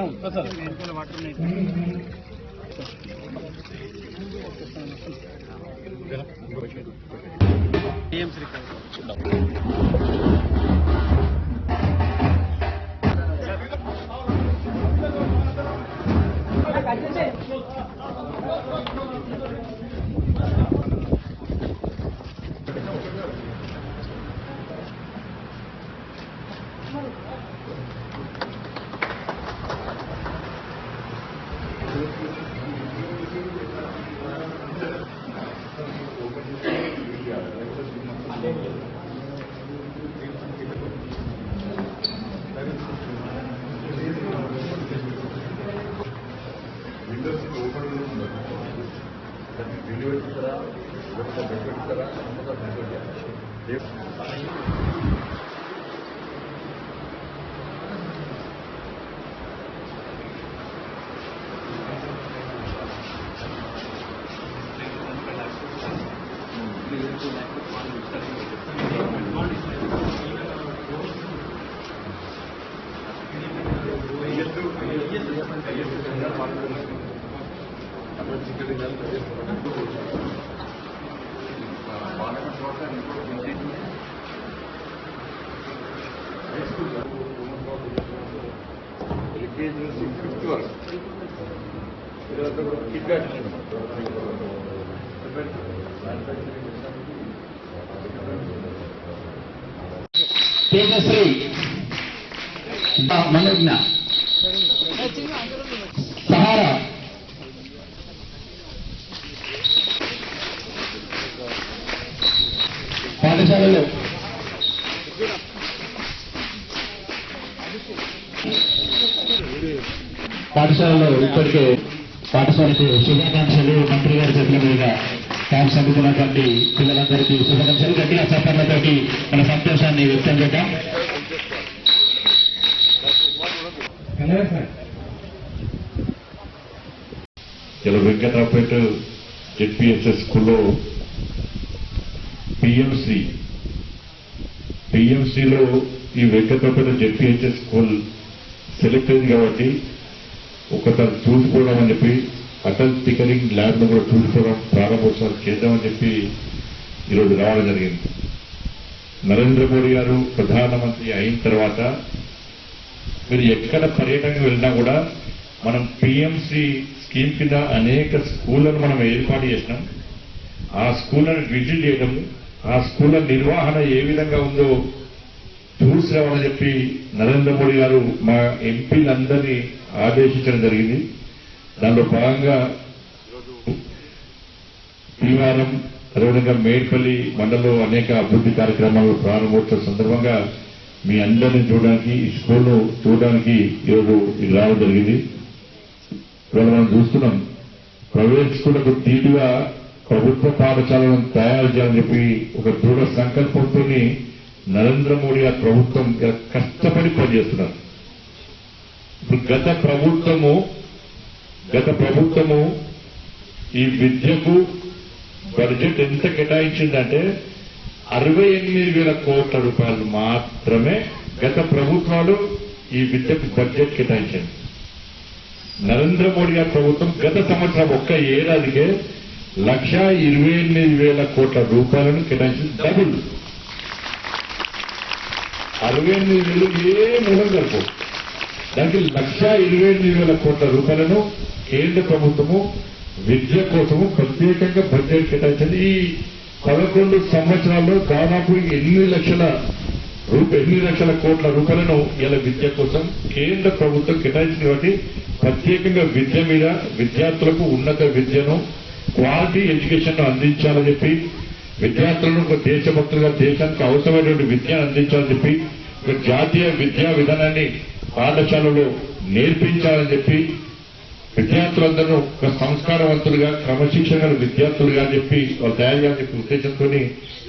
Windows ఇదంతా మనోజ్ఞ. Sahara. పాఠశాలలో. పాఠశాలలో ఇప్పటికే పాఠశాలకు శుభాకాంక్షలు. మంత్రి గారి చేతుల మీద క్యాంప్స్ అందుకున్నటువంటి పిల్లలందరికీ శుభాకాంక్షలు. గట్టిగా చప్పట్లతోటి మన సంతోషాన్ని వ్యక్తం చేద్దాం. ఇలా Venkatraopeta Z P S S స్కూల్లో పిఎంసి పిఎంసిలో ఈ Venkatraopeta Z P H S school select అయింది కాబట్టి ఒకసారి చూసుకోవడం అని చెప్పి అటల్ టికరింగ్ ల్యాబ్ కూడా చూసుకోవడం ప్రారంభోత్సవాలు చేద్దామని చెప్పి ఈరోజు రావడం జరిగింది. నరేంద్ర మోడీ గారు ప్రధానమంత్రి అయిన తర్వాత మీరు ఎక్కడ పర్యటనకు వెళ్ళినా కూడా మనం పిఎంసి స్కీమ్ కింద అనేక స్కూళ్ళను మనం ఏర్పాటు చేసినాం. ఆ స్కూళ్ళను విజిట్ చేయడం ఆ స్కూళ్ళ నిర్వహణ ఏ విధంగా ఉందో చూసి రావాలని చెప్పి నరేంద్ర మోడీ గారు మా ఎంపీలందరినీ ఆదేశించడం జరిగింది. దానిలో భాగంగా భీమవరం అదేవిధంగా మేడ్పల్లి మండలంలో అనేక అభివృద్ధి కార్యక్రమాలు ప్రారంభోత్సవ సందర్భంగా మీ అందరిని చూడడానికి ఈ స్కూల్ను చూడడానికి ఈరోజు ఇది రావడం జరిగింది. ఇవాళ మనం చూస్తున్నాం ప్రైవేట్ స్కూళ్ళకు తీటుగా ప్రభుత్వ పాఠశాలను తయారు చేయాలని చెప్పి ఒక దృఢ సంకల్పంతో నరేంద్ర మోడీ గారి ప్రభుత్వం కష్టపడి పనిచేస్తున్నారు. ఇప్పుడు గత ప్రభుత్వము గత ప్రభుత్వము ఈ విద్యకు బడ్జెట్ ఎంత కేటాయించిందంటే అరవై ఎనిమిది వేల కోట్ల రూపాయలు మాత్రమే గత ప్రభుత్వాలు ఈ విద్యకు బడ్జెట్ కేటాయించింది నరేంద్ర మోడీ గారి ప్రభుత్వం గత సంవత్సరం ఒక్క ఏడాదికే లక్ష ఇరవై ఎనిమిది వేల కోట్ల రూపాయలను కేటాయించింది డబుల్. అరవై ఎనిమిది వేలు ఏ మూలం కలుపు. దానికి లక్ష ఇరవై ఎనిమిది వేల కోట్ల రూపాయలను కేంద్ర ప్రభుత్వము విద్య కోసము ప్రత్యేకంగా బడ్జెట్ కేటాయించింది. ఈ పదకొండు సంవత్సరాల్లో దాదాపు ఎనిమిది లక్షల రూప ఎనిమిది లక్షల కోట్ల రూపాయలను ఇలా విద్య కోసం కేంద్ర ప్రభుత్వం కేటాయించింది కాబట్టి ప్రత్యేకంగా విద్య మీద విద్యార్థులకు ఉన్నత విద్యను క్వాలిటీ ఎడ్యుకేషన్ అందించాలని చెప్పి విద్యార్థులను ఒక దేశభక్తులుగా దేశానికి అవసరమైనటువంటి విద్యను అందించాలని చెప్పి ఒక జాతీయ విద్యా విధానాన్ని పాఠశాలలో నేర్పించాలని చెప్పి విద్యార్థులందరూ ఒక సంస్కారవంతులుగా క్రమశిక్షణ విద్యార్థులుగా చెప్పి వాళ్ళు తయారు చేయాలని చెప్పి ఉద్దేశంతో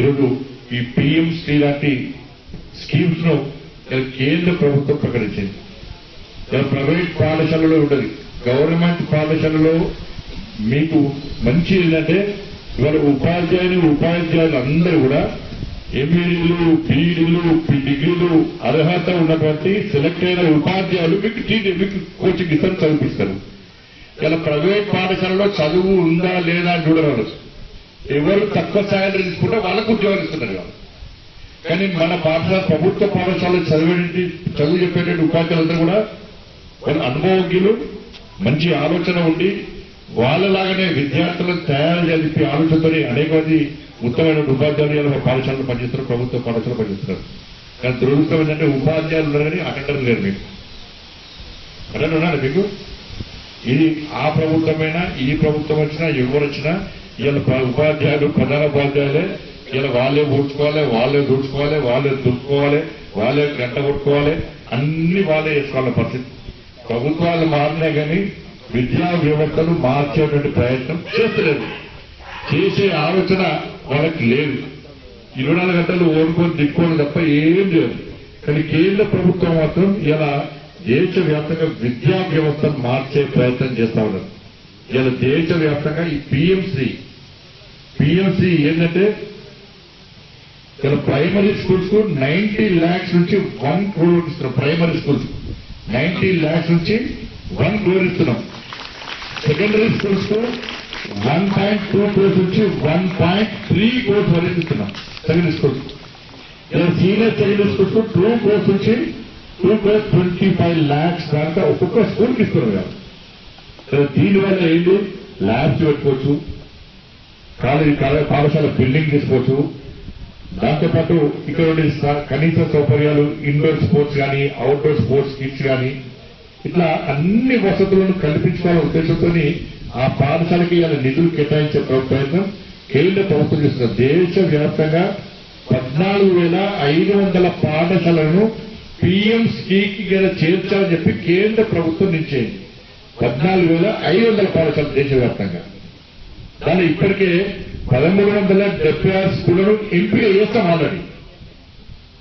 ఈరోజు ఈ పిఎంసీ లాంటి స్కీమ్స్ను కేంద్ర ప్రభుత్వం ప్రకటించింది. ప్రైవేట్ పాఠశాలలో ఉండదు. గవర్నమెంట్ పాఠశాలలో మీకు మంచి ఏంటంటే ఇవాళ ఉపాధ్యాయులు ఉపాధ్యాయులు అందరూ కూడా ఎంఏలు బీఈడీలు డిగ్రీలు అర్హత ఉన్నటువంటి సెలెక్ట్ అయిన ఉపాధ్యాయులు మీకు టీ- మీకు కోచింగ్ ఇస్తారు చదివిస్తారు ఇలా ప్రైవేట్ పాఠశాలలో చదువు ఉందా లేదా అని చూడరు ఎవరు తక్కువ స్థాయిలో తీసుకుంటే వాళ్ళకు ఉద్యోగాలు ఇస్తున్నారు వాళ్ళు. కానీ మన పాఠశాల ప్రభుత్వ పాఠశాలలో చదివేటి చదువు చెప్పేటువంటి ఉపాధ్యాయులందరూ కూడా వాళ్ళు అనుభవజ్ఞులు మంచి ఆలోచన ఉండి వాళ్ళలాగానే విద్యార్థులను తయారు చేసి ఆలోచనతో అనేక మంది ఉత్తమైన ఉపాధ్యాయులు ఇలా మా పాఠశాలలో ప్రభుత్వ పాఠశాలలో పనిచేస్తారు కానీ దురదృష్టం ఏంటంటే ఉపాధ్యాయులు ఉన్నారు కానీ అటెండర్లు లేరు మీకు. అటెండర్ ఉన్నారు మీకు? ఇది ఆ ప్రభుత్వమైనా ఈ ప్రభుత్వం వచ్చినా ఎవరు వచ్చినా వీళ్ళ ఉపాధ్యాయులు ప్రధాన ఉపాధ్యాయులే వీళ్ళ వాళ్ళే పూడ్చుకోవాలి వాళ్ళే దూడ్చుకోవాలి వాళ్ళే దుడుకోవాలి వాళ్ళే గంట కొట్టుకోవాలి అన్ని వాళ్ళే చేసుకోవాలి పరిస్థితి. ప్రభుత్వాలు మారినా కానీ విద్యా వ్యవస్థను మార్చేటువంటి ప్రయత్నం చేస్తలేదు. చేసే ఆలోచన వాళ్ళకి లేదు. ఇరవై నాలుగు గంటలు ఓడుకొని దిక్కోవడం తప్ప ఏం లేదు. కానీ కేంద్ర ప్రభుత్వం మాత్రం ఇలా దేశవ్యాప్తంగా విద్యా వ్యవస్థను మార్చే ప్రయత్నం చేస్తా ఉన్నారు. ఇలా దేశవ్యాప్తంగా ఈ పిఎంసి పిఎంసి ఏంటంటే ఇలా ప్రైమరీ స్కూల్స్కు నైన్టీ ల్యాక్స్ నుంచి వన్ క్రోర్ ఇస్తున్నాం. ప్రైమరీ స్కూల్స్ నైన్టీ ల్యాక్స్ నుంచి వన్ క్రోర్ ఇస్తున్నాం. సెకండరీ స్కూల్స్కు వన్ పాయింట్ టూ క్రోర్స్ నుంచి వన్ పాయింట్ త్రీ క్రోర్స్ వరకు ఇస్తున్నాం secondary schools senior secondary schools two crores నుంచి two crores twenty five lakhs దాకా ఒక్కొక్క స్కూల్కి ఇస్తున్నాం కదా. దీనివల్ల ఏంటి? ల్యాబ్స్ పెట్టుకోవచ్చు. కాలేజీ పాఠశాల బిల్డింగ్ తీసుకోవచ్చు. దాంతోపాటు ఇక్కడ ఉండే కనీస సౌకర్యాలు ఇండోర్ స్పోర్ట్స్ కానీ అవుట్డోర్ స్పోర్ట్స్ కిట్స్ కానీ ఇట్లా అన్ని వసతులను కల్పించుకోవాలనే ఉద్దేశంతో ఆ పాఠశాలకి ఇలా నిధులు కేటాయించే ప్రయత్నం కేంద్ర ప్రభుత్వం చేస్తున్నారు దేశవ్యాప్తంగా పద్నాలుగు వేల ఐదు వందల పాఠశాలను పిఎం స్కీకి గల చేర్చాలని చెప్పి కేంద్ర ప్రభుత్వం నిశ్చయింది పద్నాలుగు వేల ఐదు వందల పాఠశాలలు దేశవ్యాప్తంగా. దాని ఇప్పటికే పదమూడు వందల డెబ్బై ఆరు స్కూళ్ళను ఎంపిక చేస్తాం ఆల్రెడీ.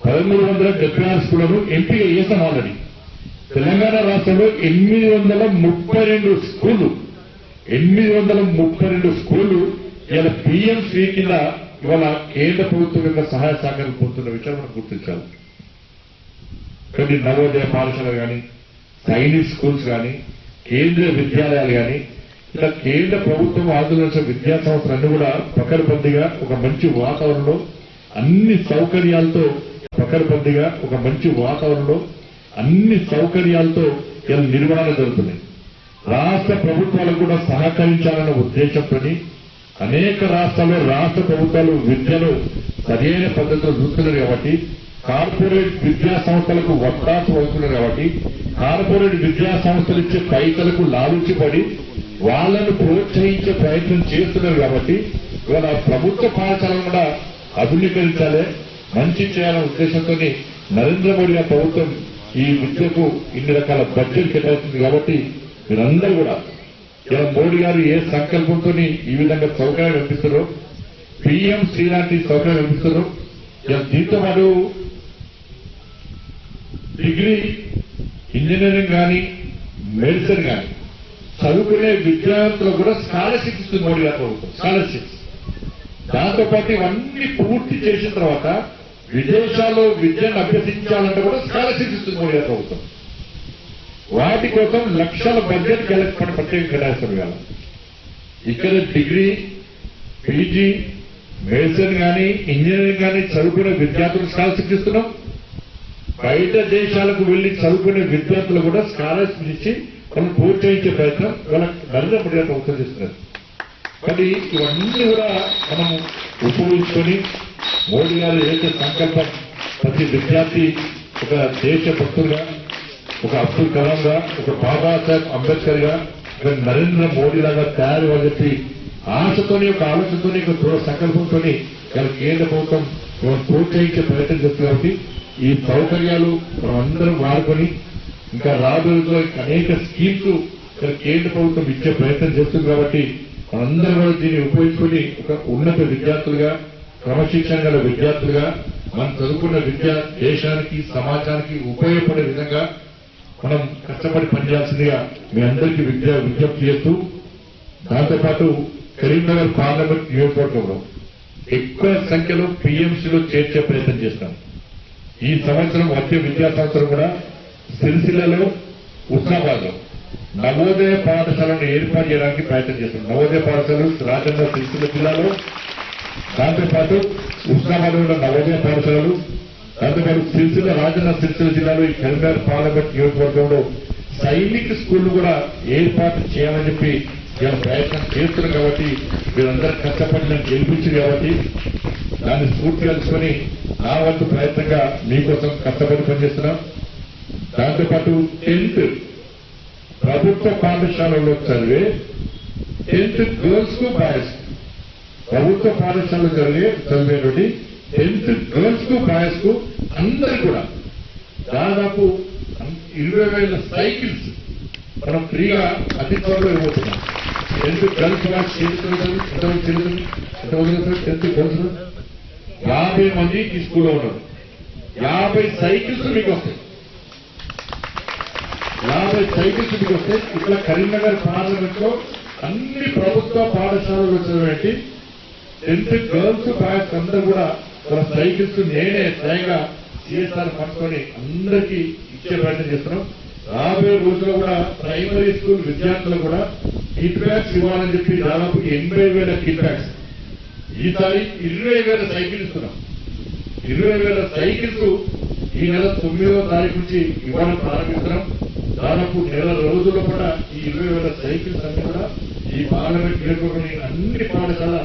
పదమూడు వందల డెబ్బై ఆరు స్కూళ్ళను ఎంపిక చేస్తాం ఆల్రెడీ. తెలంగాణ రాష్ట్రంలో ఎనిమిది వందల ముప్పై రెండు స్కూళ్ళు ఎనిమిది వందల ముప్పై రెండు స్కూళ్ళు ఇవాళ పిఎంసీ కింద ఇవాళ కేంద్ర ప్రభుత్వం యొక్క సహాయ సహకారం పొందుతున్న విషయం మనం గుర్తించాలి. కొన్ని నవోదయ పాఠశాలలు కానీ సైనిక్ స్కూల్స్ కానీ కేంద్రీయ విద్యాలయాలు కానీ ఇలా కేంద్ర ప్రభుత్వం ఆందోళన విద్యా సంస్థలన్నీ కూడా పకడ్బందీగా ఒక మంచి వాతావరణంలో అన్ని సౌకర్యాలతో పకడ్బందీగా ఒక మంచి వాతావరణంలో అన్ని సౌకర్యాలతో ఇలా నిర్వహణ జరుగుతున్నాయి. రాష్ట్ర ప్రభుత్వాలకు కూడా సహకరించాలన్న ఉద్దేశంతో అనేక రాష్ట్రాల్లో రాష్ట్ర ప్రభుత్వాలు విద్యను సరైన పద్ధతిలో చూస్తున్నారు కాబట్టి కార్పొరేట్ విద్యా సంస్థలకు వత్తాసు అవుతున్నారు కాబట్టి కార్పొరేట్ విద్యా సంస్థలు ఇచ్చే పైసలకు లాలుచిపడి వాళ్ళను ప్రోత్సహించే ప్రయత్నం చేస్తున్నారు కాబట్టి ఇవాళ ప్రభుత్వ పాఠశాలను కూడా ఆధునీకరించాలి మంచి చేయాలనే ఉద్దేశంతో నరేంద్ర మోడీ ప్రభుత్వం ఈ విద్యకు ఇన్ని రకాల బడ్జెట్ కేటాయిస్తుంది కాబట్టి మీరందరూ కూడా ఇలా మోడీ గారు ఏ సంకల్పంతో ఈ విధంగా సౌకర్యాలు కల్పిస్తారో పిఎం శ్రీలాంటి సౌకర్యాలు కల్పిస్తారో ఇలా దీంతో పాటు డిగ్రీ ఇంజనీరింగ్ కానీ మెడిసిన్ కానీ చదువుకునే విద్యార్థులకు కూడా స్కాలర్షిప్ ఇస్తుంది మోడీ గారు ప్రభుత్వం స్కాలర్షిప్ దాంతోపాటు ఇవన్నీ పూర్తి చేసిన తర్వాత విదేశాల్లో విద్యను అభ్యసించాలంటే కూడా స్కాలర్షిప్ ఇస్తుంది మోడీ గారు ప్రభుత్వం. వాటి కోసం లక్షల బడ్జెట్ కలెక్ట్ ప్రత్యేక కళాశాల కాదు ఇక్కడ డిగ్రీ పీజీ మెడిసిన్ కానీ ఇంజనీరింగ్ కానీ చదువుకునే విద్యార్థులు స్కాలర్షిప్ ఇస్తున్నాం. బయట దేశాలకు వెళ్ళి చదువుకునే విద్యార్థులు కూడా స్కాలర్షిప్ ఇచ్చి వాళ్ళు ప్రోత్సహించే ప్రయత్నం వాళ్ళ నరేంద్ర మోడీ గారు కానీ ఇవన్నీ కూడా మనం ఉపయోగించుకొని మోడీ గారు ఏదైతే సంకల్పం ప్రతి విద్యార్థి ఒక దేశ భక్తులుగా ఒక అబ్దుల్ కలాం గా ఒక బాబాసాహెబ్ అంబేద్కర్గా ఒక నరేంద్ర మోడీ లాగా తయారు అని చెప్పి ఆశతోని ఒక ఆలోచనతోని ఒక దృఢ సంకల్పంతో కేంద్ర ప్రభుత్వం ఇవాళ ప్రోత్సహించే ప్రయత్నం చేస్తుంది కాబట్టి ఈ సౌకర్యాలు మనం అందరం వాడుకొని ఇంకా రాబోయే అనేక స్కీమ్స్ ఇక్కడ కేంద్ర ప్రభుత్వం ఇచ్చే ప్రయత్నం చేస్తుంది కాబట్టి మనందరం కూడా దీన్ని ఉపయోగించుకొని ఒక ఉన్నత విద్యార్థులుగా క్రమశిక్షణ గల విద్యార్థులుగా మనం చదువుకున్న విద్య దేశానికి సమాజానికి ఉపయోగపడే విధంగా మనం కష్టపడి పనిచేయాల్సిందిగా మీ అందరికీ విద్య విజ్ఞప్తి చేస్తూ దాంతోపాటు కరీంనగర్ పార్లమెంట్ నియోజకవర్గంలో ఎక్కువ సంఖ్యలో పిఎంసీలో చేర్చే ప్రయత్నం చేస్తాం. ఈ సంవత్సరం వచ్చే విద్యా సంవత్సరం కూడా సిరిసిల్లలో ఉస్నాబాద్ నవోదయ పాఠశాలను ఏర్పాటు చేయడానికి ప్రయత్నం చేస్తాం. నవోదయ పాఠశాలలు రాజన్న సిరిసిల్ల జిల్లాలో దాంతోపాటు ఉస్నాబాద్ ఉన్న నవోదయ పాఠశాలలు దాంతోపాటు సిరిసిల్ల రాజన్న సిరిసిల్ల జిల్లాలో ఈ కరీంనగర్ పార్లమెంట్ నియోజకవర్గంలో సైనిక స్కూళ్ళు కూడా ఏర్పాటు చేయాలని చెప్పి మేము ప్రయత్నం చేస్తున్నాం కాబట్టి మీరందరూ కష్టపడి నన్ను గెలిపించారు కాబట్టి దాన్ని స్ఫూర్తి కలుసుకొని నా వంతు ప్రయత్నంగా మీకోసం కష్టపడి పనిచేస్తున్నాం. దాంతోపాటు టెన్త్ ప్రభుత్వ పాఠశాలలో చదివే టెన్త్ గర్ల్స్కు బాయ్స్ ప్రభుత్వ పాఠశాలలో చదివే చదివేటువంటి టెన్త్ ట్వెల్త్కు బాయ్స్కు అందరు కూడా దాదాపు ఇరవై వేల సైకిల్స్ మనం ఫ్రీగా అతి త్వరలో ఇవ్వబోతున్నాం. టెన్త్ ట్వెల్త్ బాయ్స్ చేరుతున్నారు ఎంతమంది చేరుతుంది ఎంతమంది చేస్తారు టెన్త్ ట్వెల్త్ యాభై మంది ఈ స్కూల్లో ఉన్నారు. యాభై సైకిల్స్ మీకు వస్తాయి. యాభై సైకిల్స్ మీకు వస్తే ఇట్లా కరీంనగర్ పార్లమెంట్లో అన్ని ప్రభుత్వ పాఠశాలలు వచ్చినటువంటి టెన్త్ గర్ల్స్ బాయ్స్ అందరూ కూడా వాళ్ళ సైకిల్స్ నేనే స్వయంగా సిఎస్ఆర్ పట్టుకొని అందరికీ ఇచ్చే ప్రయత్నం చేస్తున్నాం. రాబోయే రోజుల్లో కూడా ప్రైమరీ స్కూల్ విద్యార్థులు కూడా ఫీడ్బ్యాక్స్ ఇవ్వాలని చెప్పి దాదాపు ఎనభై వేల ఫీడ్బ్యాక్స్ ఈసారి ఇరవై వేల సైకిల్ ఇస్తున్నాం. ఇరవై వేల సైకిల్స్ ఈ నెల తొమ్మిదవ తారీఖు నుంచి ఇవ్వడం ప్రారంభిస్తున్నాం. దాదాపు నెల రోజుల్లో కూడా ఈ ఇరవై వేల సైకిల్స్ అన్ని కూడా ఈ పార్లమెంట్ నియోజకవర్గంలోని అన్ని పాఠశాల